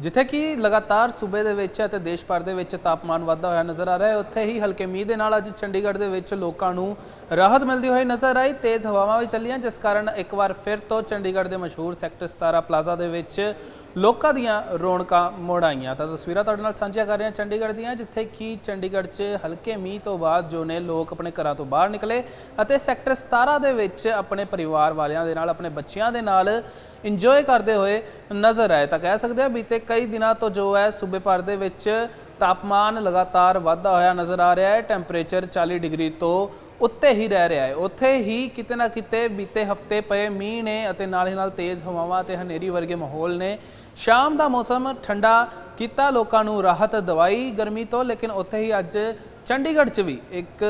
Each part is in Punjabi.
ਜਿੱਥੇ ਕਿ ਲਗਾਤਾਰ ਸੂਬੇ ਦੇ ਵਿੱਚ ਅਤੇ ਦੇਸ਼ ਭਰ ਦੇ ਵਿੱਚ ਤਾਪਮਾਨ ਵਧਦਾ ਹੋਇਆ ਨਜ਼ਰ ਆ ਰਿਹਾ ਹੈ, ਉੱਥੇ ਹੀ ਹਲਕੇ ਮੀਂਹ ਦੇ ਨਾਲ ਅੱਜ ਚੰਡੀਗੜ੍ਹ ਦੇ ਵਿੱਚ ਲੋਕਾਂ ਨੂੰ ਰਾਹਤ ਮਿਲਦੀ ਹੋਈ ਨਜ਼ਰ ਆਈ, ਤੇਜ਼ ਹਵਾਵਾਂ ਵੀ ਚੱਲੀਆਂ, ਜਿਸ ਕਾਰਨ ਇੱਕ ਵਾਰ ਫਿਰ ਤੋਂ ਚੰਡੀਗੜ੍ਹ ਦੇ ਮਸ਼ਹੂਰ ਸੈਕਟਰ 17 ਪਲਾਜ਼ਾ ਦੇ ਵਿੱਚ ਲੋਕਾਂ ਦੀਆਂ ਰੌਣਕਾਂ ਮੁੜ ਆਈਆਂ। ਤਾਂ ਤਸਵੀਰਾਂ ਤੁਹਾਡੇ ਨਾਲ ਸਾਂਝੀਆਂ ਕਰ ਰਹੇ ਹਾਂ ਚੰਡੀਗੜ੍ਹ ਦੀਆਂ, ਜਿੱਥੇ ਕਿ ਚੰਡੀਗੜ੍ਹ 'ਚ ਹਲਕੇ ਮੀਂਹ ਤੋਂ ਬਾਅਦ ਜੋ ਨੇ ਲੋਕ ਆਪਣੇ ਘਰਾਂ ਤੋਂ ਬਾਹਰ ਨਿਕਲੇ ਅਤੇ ਸੈਕਟਰ 17 ਦੇ ਵਿੱਚ ਆਪਣੇ ਪਰਿਵਾਰ ਵਾਲਿਆਂ ਦੇ ਨਾਲ, ਆਪਣੇ ਬੱਚਿਆਂ ਦੇ ਨਾਲ ਇੰਜੋਏ ਕਰਦੇ ਹੋਏ ਨਜ਼ਰ ਆਏ। ਤਾਂ ਕਹਿ ਸਕਦੇ ਆ ਬੀਤੇ ਕਈ ਦਿਨਾਂ ਤੋਂ ਜੋ ਹੈ, ਸੂਬੇ ਭਰ ਦੇ ਵਿੱਚ ਤਾਪਮਾਨ ਲਗਾਤਾਰ ਵਧਦਾ ਹੋਇਆ ਨਜ਼ਰ ਆ ਰਿਹਾ ਹੈ। ਟੈਂਪਰੇਚਰ 40 ਡਿਗਰੀ ਤੋਂ ਉੱਤੇ ਹੀ ਰਹਿ ਰਿਹਾ ਹੈ। ਉੱਥੇ ਹੀ ਕਿਤੇ ਨਾ ਕਿਤੇ ਬੀਤੇ ਹਫ਼ਤੇ ਪਏ ਮੀਂਹ ਨੇ ਅਤੇ ਨਾਲ ਹੀ ਨਾਲ ਤੇਜ਼ ਹਵਾਵਾਂ ਤੇ ਹਨੇਰੀ ਵਰਗੇ ਮਾਹੌਲ ਨੇ। ਸ਼ਾਮ ਦਾ ਮੌਸਮ ਠੰਡਾ ਕੀਤਾ, ਲੋਕਾਂ ਨੂੰ ਰਾਹਤ ਦਵਾਈ ਗਰਮੀ ਤੋਂ, ਲੇਕਿਨ ਉੱਥੇ ਹੀ ਅੱਜ ਚੰਡੀਗੜ੍ਹ 'ਚ ਵੀ ਇੱਕ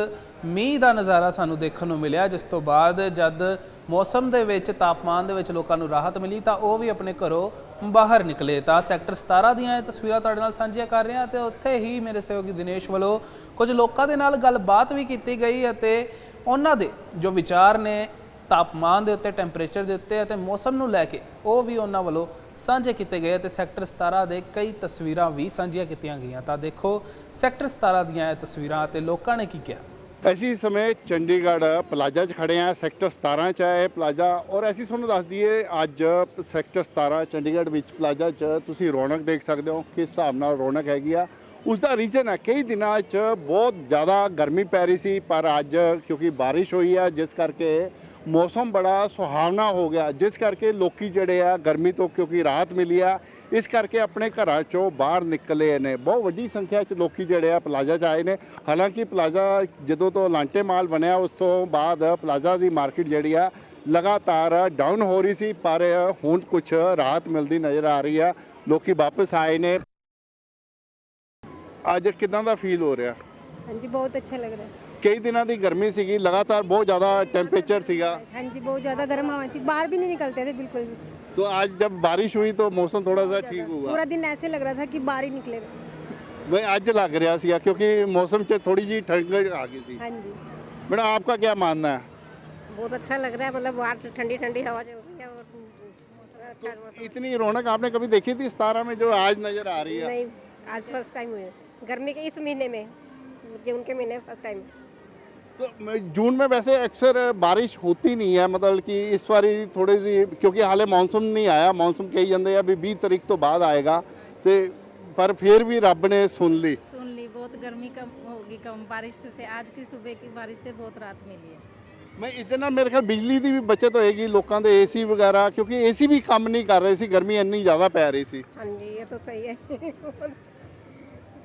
ਮੀਂਹ ਦਾ ਨਜ਼ਾਰਾ ਸਾਨੂੰ ਦੇਖਣ ਨੂੰ ਮਿਲਿਆ, ਜਿਸ ਤੋਂ ਬਾਅਦ ਜਦ ਮੌਸਮ ਦੇ ਵਿੱਚ, ਤਾਪਮਾਨ ਦੇ ਵਿੱਚ ਲੋਕਾਂ ਨੂੰ ਰਾਹਤ ਮਿਲੀ ਤਾਂ ਉਹ ਵੀ ਆਪਣੇ ਘਰੋਂ ਬਾਹਰ ਨਿਕਲੇ। ਤਾਂ ਸੈਕਟਰ 17 ਦੀਆਂ ਇਹ ਤਸਵੀਰਾਂ ਤੁਹਾਡੇ ਨਾਲ ਸਾਂਝੀਆਂ ਕਰ ਰਿਹਾ ਹਾਂ ਤੇ ਉੱਥੇ ਹੀ ਮੇਰੇ ਸਹਿਯੋਗੀ ਦਿਨੇਸ਼ ਵੱਲੋਂ ਕੁਝ ਲੋਕਾਂ ਦੇ ਨਾਲ ਗੱਲਬਾਤ ਵੀ ਕੀਤੀ ਗਈ ਅਤੇ ਉਹਨਾਂ ਦੇ ਜੋ ਵਿਚਾਰ ਨੇ ਤਾਪਮਾਨ ਦੇ ਉੱਤੇ, ਟੈਂਪਰੇਚਰ ਦੇ ਉੱਤੇ ਅਤੇ ਮੌਸਮ ਨੂੰ ਲੈ ਕੇ ਉਹ ਵੀ ਉਹਨਾਂ ਵੱਲੋਂ ਸਾਂਝੇ ਕੀਤੇ ਗਏ ਤੇ ਸੈਕਟਰ 17 ਦੇ ਕਈ ਤਸਵੀਰਾਂ ਵੀ ਸਾਂਝੀਆਂ ਕੀਤੀਆਂ ਗਈਆਂ। ਤਾਂ ਦੇਖੋ, ਸੈਕਟਰ 17 ਦੀਆਂ ਇਹ ਤਸਵੀਰਾਂ ਤੇ ਲੋਕਾਂ ਨੇ ਕੀ ਕਿਹਾ। ਅਸੀਂ ਇਸ ਸਮੇਂ ਚੰਡੀਗੜ੍ਹ ਪਲਾਜ਼ਾ 'ਚ ਖੜੇ ਹਾਂ, ਸੈਕਟਰ 17 'ਚ ਹੈ ਇਹ ਪਲਾਜ਼ਾ ਔਰ ਅਸੀਂ ਤੁਹਾਨੂੰ ਦੱਸ ਦਈਏ, ਅੱਜ ਸੈਕਟਰ 17 ਚੰਡੀਗੜ੍ਹ ਵਿੱਚ ਪਲਾਜ਼ਾ 'ਚ ਤੁਸੀਂ ਰੌਣਕ ਦੇਖ ਸਕਦੇ ਹੋ, ਕਿਸ ਹਿਸਾਬ ਨਾਲ ਰੌਣਕ ਹੈਗੀ ਆ। ਉਸ ਦਾ ਰੀਜ਼ਨ ਹੈ, ਕਈ ਦਿਨਾਂ 'ਚ ਬਹੁਤ ਜ਼ਿਆਦਾ ਗਰਮੀ ਪੈ ਰਹੀ ਸੀ, ਪਰ ਅੱਜ ਕਿਉਂਕਿ ਬਾਰਿਸ਼ ਹੋਈ ਹੈ ਜਿਸ ਕਰਕੇ ਮੌਸਮ ਬੜਾ ਸੁਹਾਵਣਾ ਹੋ ਗਿਆ, ਜਿਸ ਕਰਕੇ ਲੋਕੀ ਜਿਹੜੇ ਆ ਗਰਮੀ ਤੋਂ ਕਿਉਂਕਿ ਰਾਹਤ ਮਿਲੀ ਆ, ਇਸ ਕਰਕੇ ਆਪਣੇ ਘਰਾਂ ਚੋਂ ਬਾਹਰ ਨਿਕਲੇ ਨੇ। ਬਹੁਤ ਵੱਡੀ ਸੰਖਿਆ 'ਚ ਲੋਕੀ ਜਿਹੜੇ ਆ ਪਲਾਜ਼ਾ 'ਚ ਆਏ ਨੇ। ਹਾਲਾਂਕਿ ਪਲਾਜ਼ਾ ਜਦੋਂ ਤੋਂ ਲਾਂਟੇ ਮਾਲ ਬਣਿਆ, ਉਸ ਤੋਂ ਬਾਅਦ ਪਲਾਜ਼ਾ ਦੀ ਮਾਰਕੀਟ ਜਿਹੜੀ ਆ ਲਗਾਤਾਰ ਡਾਊਨ ਹੋ ਰਹੀ ਸੀ, ਪਰ ਹੁਣ ਕੁਝ ਰਾਹਤ ਮਿਲਦੀ ਨਜ਼ਰ ਆ ਰਹੀ ਆ। ਲੋਕੀ ਵਾਪਸ ਆਏ ਨੇ। ਅੱਜ ਕਿਦਾਂ ਦਾ ਫੀਲ ਹੋ ਰਿਹਾ? ਹਾਂਜੀ, ਬਹੁਤ ਅੱਛਾ ਲੱਗ ਰਿਹਾ। ਕਈ ਦਿਨਾਂ ਦੀ ਗਰਮੀ ਸੀਗੀ ਲਗਾਤਾਰ ਬਹੁਤ ਜ਼ਿਆਦਾ ਟੈਂਪਰੇਚਰ ਸੀਗਾ हाँ जी बहुत ज़्यादा गर्म हवा थी बाहर भी नहीं निकलते थे बिल्कुल भी तो आज जब बारिश हुई तो मौसम थोड़ा सा ठीक हुआ पूरा दिन ऐसे लग रहा था कि बाहर ही निकले वही ਅੱਜ ਲੱਗ ਰਿਹਾ ਸੀਗਾ ਕਿਉਂਕਿ ਮੌਸਮ 'ਚ ਥੋੜੀ ਜੀ ਠੰਡ ਆ ਗਈ ਸੀ हाँ जी मैडम आपका क्या मानना है बहुत अच्छा लग रहा है मतलब बाहर ठंडी ठंडी हवा चल रही है और मौसम अच्छा मौसम इतनी रौनक आपने कभी देखी थी सतारा में जो आज नजर आ रही है नहीं आज फर्स्ट टाइम हुई है गर्मी के इस महीने में जून के महीने फर्स्ट टाइम तो मैं- जून में वैसे अक्सर बारिश होती नहीं है मतलब कि इस बारी थोड़ी सी क्योंकि हाले मानसून नहीं आया मानसून कही ਜਾਂਦੇ ਆ ਵੀ 20 ਤਰੀਕ ਤੋਂ ਬਾਅਦ ਆਏਗਾ ਤੇ ਪਰ ਫਿਰ ਵੀ ਰੱਬ ਨੇ ਸੁਣ ਲਈ सुन ली बहुत गर्मी कम होगी कम बारिश से आज की सुबह की बारिश से बहुत राहत मिली है ਮੈਂ ਇਸ ਦੇ ਨਾਲ ਮੇਰੇ ਖਿਆਲ ਬਿਜਲੀ ਦੀ ਵੀ ਬਚਤ ਹੋਏਗੀ ਲੋਕਾਂ ਦੇ ਏਸੀ ਵਗੈਰਾ ਕਿਉਂਕਿ ਏਸੀ ਵੀ ਕੰਮ ਨਹੀਂ ਕਰ ਰਹੇ ਸੀ ਗਰਮੀ ਇੰਨੀ ਜ਼ਿਆਦਾ ਪੈ ਰਹੀ ਸੀ हाँ जी ये तो सही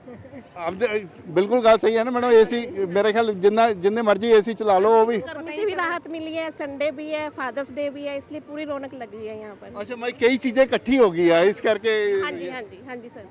है ਆਪ ਦੇ- ਬਿਲਕੁਲ ਗੱਲ ਸਹੀ ਹੈ ਨਾ ਮੈਡਮ ਏਸੀ ਮੇਰੇ ਖਿਆਲ ਜਿੰਨਾ ਜਿੰਨੇ ਮਰਜ਼ੀ ਏਸੀ ਚਲਾ ਲਓ ਉਹ ਵੀ गर्मी से भी राहत मिली है संडे भी है फादर्स डे भी है इसलिए पूरी रौनक लगी हुई है यहाँ पर ਅੱਛਾ ਮੈਂ ਕਈ ਚੀਜ਼ਾਂ ਇਕੱਠੀ ਹੋ ਗਈ ਆ ਇਸ ਕਰਕੇ हाँ जी हाँ जी हाँ जी सर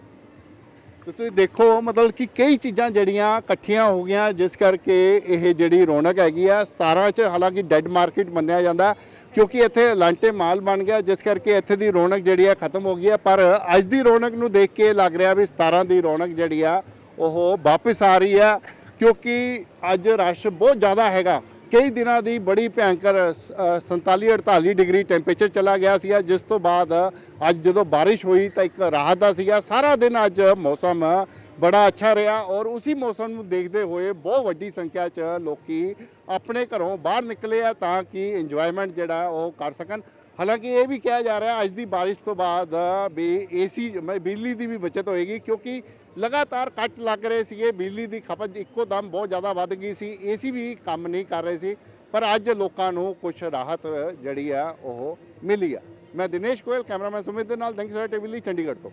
ਤੇ ਤੁਸੀਂ ਦੇਖੋ ਮਤਲਬ ਕਿ ਕਈ ਚੀਜ਼ਾਂ ਜਿਹੜੀਆਂ ਇਕੱਠੀਆਂ ਹੋ ਗਈਆਂ ਜਿਸ ਕਰਕੇ ਇਹ ਜਿਹੜੀ ਰੌਣਕ ਹੈਗੀ ਆ 17 ਚ ਹਾਲਾਂਕਿ ਡੈਡ ਮਾਰਕੀਟ ਮੰਨਿਆ ਜਾਂਦਾ ਕਿਉਂਕਿ ਇੱਥੇ ਲਾਂਟੇ ਮਾਲ ਬਣ ਗਿਆ, ਜਿਸ ਕਰਕੇ ਇੱਥੇ ਦੀ ਰੌਣਕ ਜਿਹੜੀ ਆ ਖਤਮ ਹੋ ਗਈ ਹੈ ਪਰ ਅੱਜ ਦੀ ਰੌਣਕ ਨੂੰ ਦੇਖ ਕੇ ਲੱਗ ਰਿਹਾ ਵੀ 17 ਦੀ ਰੌਣਕ ਜਿਹੜੀ ਆ, ਉਹ ਵਾਪਸ ਆ ਰਹੀ ਆ। ਕਿਉਂਕਿ ਅੱਜ ਰਸ਼ ਬਹੁਤ ਜ਼ਿਆਦਾ ਹੈਗਾ। ਕਈ ਦਿਨਾਂ ਦੀ ਬੜੀ ਭਿਆਨਕ 47 48 ਡਿਗਰੀ ਟੈਂਪਰੇਚਰ ਚਲਾ ਗਿਆ ਸੀਗਾ। ਜਿਸ ਤੋਂ ਬਾਅਦ ਅੱਜ ਜਦੋਂ ਬਾਰਿਸ਼ ਹੋਈ ਤਾਂ ਇੱਕ ਰਾਹਤ ਦਾ ਸੀਗਾ। ਸਾਰਾ ਦਿਨ ਅੱਜ ਮੌਸਮ ਬੜਾ ਅੱਛਾ ਰਿਹਾ ਔਰ ਉਸੇ ਮੌਸਮ ਨੂੰ ਦੇਖਦੇ ਹੋਏ ਬਹੁਤ ਵੱਡੀ ਸੰਖਿਆ 'ਚ ਲੋਕੀ ਆਪਣੇ ਘਰੋਂ ਬਾਹਰ ਨਿਕਲੇ ਆ ਤਾਂ ਕਿ ਇੰਜੋਇਮੈਂਟ ਜਿਹੜਾ ਉਹ ਕਰ ਸਕਣ। ਹਾਲਾਂਕਿ ਇਹ ਵੀ ਕਿਹਾ ਜਾ ਰਿਹਾ ਅੱਜ ਦੀ ਬਾਰਿਸ਼ ਤੋਂ ਬਾਅਦ ਵੀ ਏਸੀ ਬਿਜਲੀ ਦੀ ਵੀ ਬਚਤ ਹੋਏਗੀ ਕਿਉਂਕਿ ਲਗਾਤਾਰ ਕੱਟ ਲੱਗ ਰਹੇ ਸੀਗੇ, ਬਿਜਲੀ ਦੀ ਖਪਤ ਇੱਕੋ ਦਮ ਬਹੁਤ ਜ਼ਿਆਦਾ ਵੱਧ ਗਈ ਸੀ ਏਸੀ ਵੀ ਕੰਮ ਨਹੀਂ ਕਰ ਰਹੇ ਸੀ, ਪਰ ਅੱਜ ਲੋਕਾਂ ਨੂੰ ਕੁਝ ਰਾਹਤ ਜਿਹੜੀ ਆ ਉਹ ਮਿਲੀ ਆ। ਮੈਂ ਦਿਨੇਸ਼ ਕੋਇਲ ਕੈਮਰਾਮੈਨ ਸੁਮਿਤ ਦੇ ਨਾਲ ਥੈਂਕਸ ਫॉर ਟੀਵੀ ਲਈ ਚੰਡੀਗੜ੍ਹ ਤੋਂ।